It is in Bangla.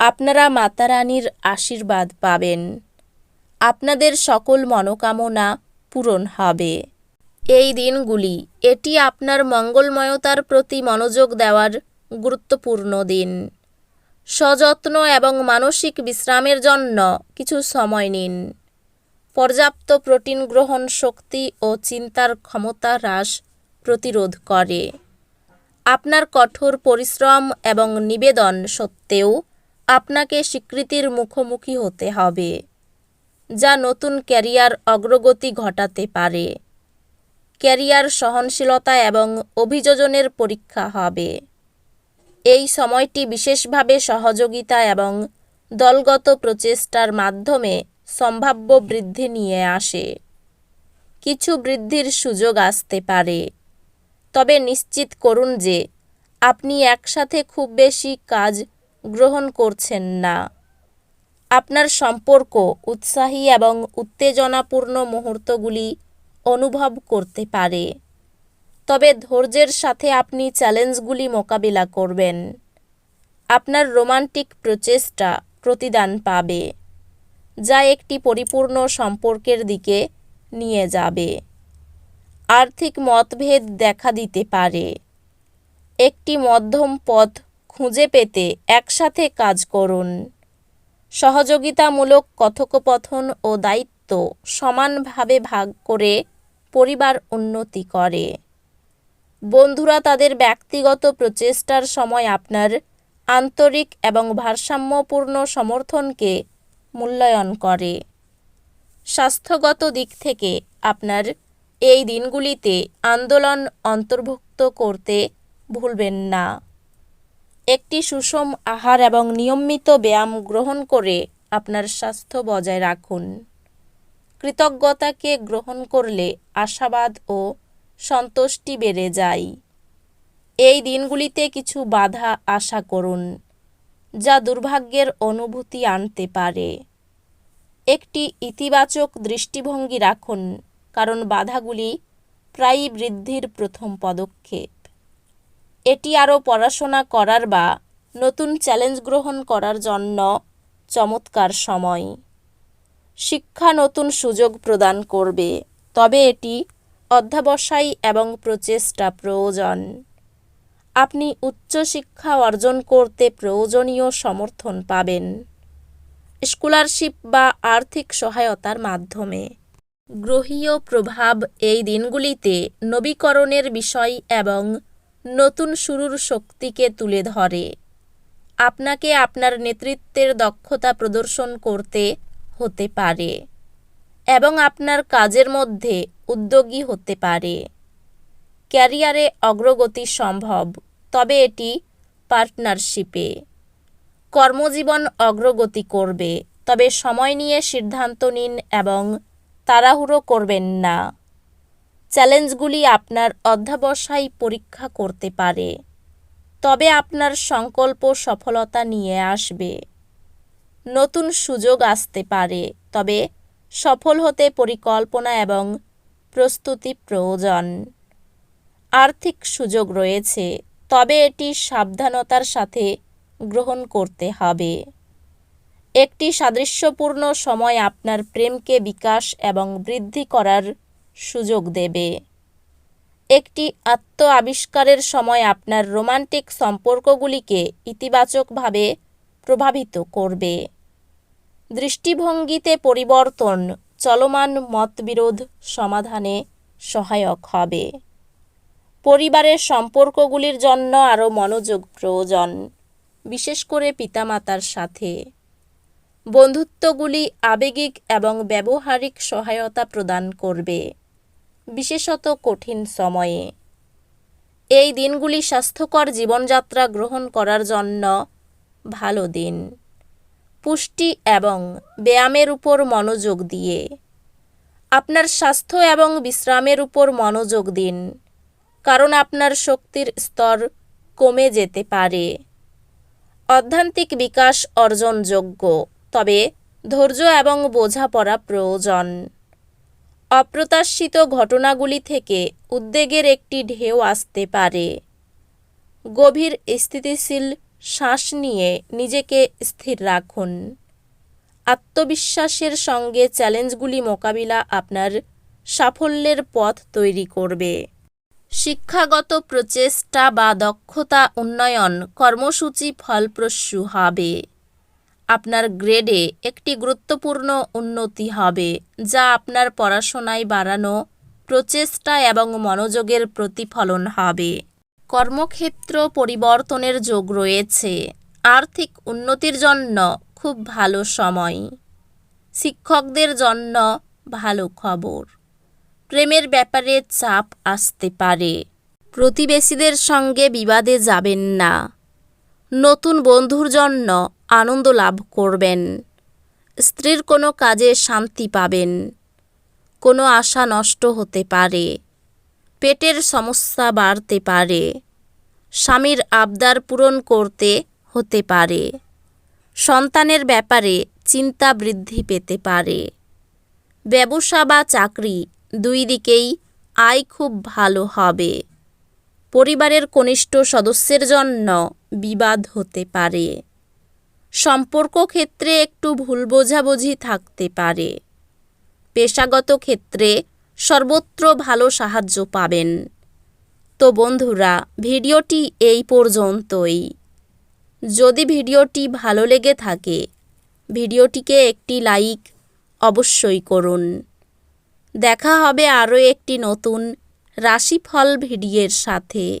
আপনারা মাতা রানীর আশীর্বাদ পাবেন। আপনাদের সকল মনোকামনা পূরণ হবে। এই দিনগুলি, এটি আপনার মঙ্গলময়তার প্রতি মনোযোগ দেওয়ার গুরুত্বপূর্ণ দিন। সযত্ন এবং মানসিক বিশ্রামের জন্য কিছু সময় নিন। পর্যাপ্ত প্রোটিন গ্রহণ শক্তি ও চিন্তার ক্ষমতা হ্রাস প্রতিরোধ করে। আপনার কঠোর পরিশ্রম এবং নিবেদন সত্ত্বেও আপনাকে স্বীকৃতির মুখোমুখি হতে হবে, যা নতুন ক্যারিয়ার অগ্রগতি ঘটাতে পারে। ক্যারিয়ার সহনশীলতা এবং অভিযোজনের পরীক্ষা হবে। এই সময়টি বিশেষভাবে সহযোগিতা এবং দলগত প্রচেষ্টার মাধ্যমে সম্ভাব্য বৃদ্ধি নিয়ে আসে। কিছু বৃদ্ধির সুযোগ আসতে পারে। তবে নিশ্চিত করুন যে, আপনি একসাথে খুব বেশি কাজ গ্রহণ করছেন না। আপনার সম্পর্ক উৎসাহী এবং উত্তেজনাপূর্ণ মুহূর্তগুলি অনুভব করতে পারে। তবে ধৈর্যের সাথে আপনি চ্যালেঞ্জগুলি মোকাবিলা করবেন। আপনার রোমান্টিক প্রচেষ্টা প্রতিদান পাবে, যা একটি পরিপূর্ণ সম্পর্কের দিকে নিয়ে যাবে। আর্থিক মতভেদ দেখা দিতে পারে। একটি মধ্যম পথ খুঁজে পেতে একসাথে কাজ করুন। সহযোগিতামূলক কথোপকথন ও দায়িত্ব সমানভাবে ভাগ করে পরিবার উন্নতি করে। বন্ধুরা, তাদের ব্যক্তিগত প্রচেষ্টার সময় আপনার আন্তরিক এবং ভারসাম্যপূর্ণ সমর্থনকে মূল্যায়ন করে। স্বাস্থ্যগত দিক থেকে আপনার এই দিনগুলিতে আন্দোলন অন্তর্ভুক্ত করতে ভুলবেন না। একটি সুষম আহার এবং নিয়মিত ব্যায়াম গ্রহণ করে আপনার স্বাস্থ্য বজায় রাখুন। কৃতজ্ঞতাকে গ্রহণ করলে আশাবাদ ও সন্তুষ্টি বেড়ে যায়। এই দিনগুলিতে কিছু বাধা আশা করুন, যা দুর্ভাগ্যের অনুভূতি আনতে পারে। একটি ইতিবাচক দৃষ্টিভঙ্গি রাখুন, কারণ বাধাগুলি প্রায়ই বৃদ্ধির প্রথম পদক্ষেপ। এটি আরও পড়াশোনা করার বা নতুন চ্যালেঞ্জ গ্রহণ করার জন্য চমৎকার সময়। শিক্ষা নতুন সুযোগ প্রদান করবে, তবে এটি অধ্যাবসায়ী এবং প্রচেষ্টা প্রয়োজন। আপনি উচ্চশিক্ষা অর্জন করতে প্রয়োজনীয় সমর্থন পাবেন। স্কলারশিপ বা আর্থিক সহায়তার মাধ্যমে। গ্রহীয় প্রভাব এই দিনগুলিতে নবীকরণের বিষয় এবং নতুন শুরুর শক্তিকে তুলে ধরে। আপনাকে আপনার নেতৃত্বের দক্ষতা প্রদর্শন করতে হতে পারে এবং আপনার কাজের মধ্যে উদ্যোগী হতে পারে। ক্যারিয়ারে অগ্রগতি সম্ভব, তবে এটি পার্টনারশিপে। কর্মজীবন অগ্রগতি করবে, তবে সময় নিয়ে সিদ্ধান্ত নিন এবং তাড়াহুড়ো করবেন না। চ্যালেঞ্জগুলি আপনার অধ্যাবসায় পরীক্ষা করতে পারে। তবে আপনার সংকল্প সফলতা নিয়ে আসবে। নতুন সুযোগ আসতে পারে, তবে সফল হতে পরিকল্পনা এবং প্রস্তুতি প্রয়োজন। আর্থিক সুযোগ রয়েছে, তবে এটি সাবধানতার সাথে গ্রহণ করতে হবে। একটি সাদৃশ্যপূর্ণ সময় আপনার প্রেমকে বিকাশ এবং বৃদ্ধি করার সুযোগ দেবে। একটি আত্ম আবিষ্কারের সময় আপনার রোমান্টিক সম্পর্কগুলিকে ইতিবাচকভাবে প্রভাবিত করবে। দৃষ্টিভঙ্গিতে পরিবর্তন চলমান মতবিরোধ সমাধানে সহায়ক হবে। পরিবারের সম্পর্কগুলির জন্য আরও মনোযোগ প্রয়োজন, বিশেষ করে পিতামাতার সাথে। বন্ধুত্বগুলি আবেগিক এবং ব্যবহারিক সহায়তা প্রদান করবে। বিশেষত কঠিন সময়ে। এই দিনগুলি স্বাস্থ্যকর জীবনযাত্রা গ্রহণ করার জন্য ভালো দিন। পুষ্টি এবং ব্যায়ামের উপর মনোযোগ দিয়ে। আপনার স্বাস্থ্য এবং বিশ্রামের উপর মনোযোগ দিন, কারণ আপনার শক্তির স্তর কমে যেতে পারে। অধ্যান্তিক বিকাশ অর্জনযোগ্য, তবে ধৈর্য এবং বোঝাপড়া প্রয়োজন। অপ্রত্যাশিত ঘটনাগুলি থেকে উদ্বেগের একটি ঢেউ আসতে পারে। গভীর স্থিতিশীল শ্বাস নিয়ে নিজেকে স্থির রাখুন। আত্মবিশ্বাসের সঙ্গে চ্যালেঞ্জগুলি মোকাবিলা আপনার সাফল্যের পথ তৈরি করবে। শিক্ষাগত প্রচেষ্টা বা দক্ষতা উন্নয়ন কর্মসূচি ফলপ্রসূ হবে। আপনার গ্রেডে একটি গুরুত্বপূর্ণ উন্নতি হবে, যা আপনার পড়াশোনায় বাড়ানো, প্রচেষ্টা এবং মনোযোগের প্রতিফলন হবে। কর্মক্ষেত্র পরিবর্তনের যোগ রয়েছে। আর্থিক উন্নতির জন্য খুব ভালো সময়। শিক্ষকদের জন্য ভালো খবর। প্রেমের ব্যাপারে চাপ আসতে পারে। প্রতিবেশীদের সঙ্গে বিবাদে যাবেন না। নতুন বন্ধুর জন্য আনন্দ লাভ করবেন। স্ত্রীর কোনো কাজে শান্তি পাবেন। কোনো আশা নষ্ট হতে পারে। পেটের সমস্যা বাড়তে পারে। স্বামীর আবদার পূরণ করতে হতে পারে। সন্তানের ব্যাপারে চিন্তা বৃদ্ধি পেতে পারে। ব্যবসা বা চাকরি দুই দিকেই আয় খুব ভালো হবে। পরিবারের কনিষ্ঠ সদস্যের জন্য বিবাদ হতে পারে। সম্পর্ক ক্ষেত্রে একটু ভুল বোঝাবুঝি থাকতে পারে। পেশাগত ক্ষেত্রে সর্বত্র ভালো সাহায্য পাবেন। তো বন্ধুরা, ভিডিওটি এই পর্যন্তই। যদি ভিডিওটি ভালো লেগে থাকে, ভিডিওটিকে একটি লাইক অবশ্যই করুন। দেখা হবে আরও একটি নতুন রাশিফল ভিডিওর সাথে।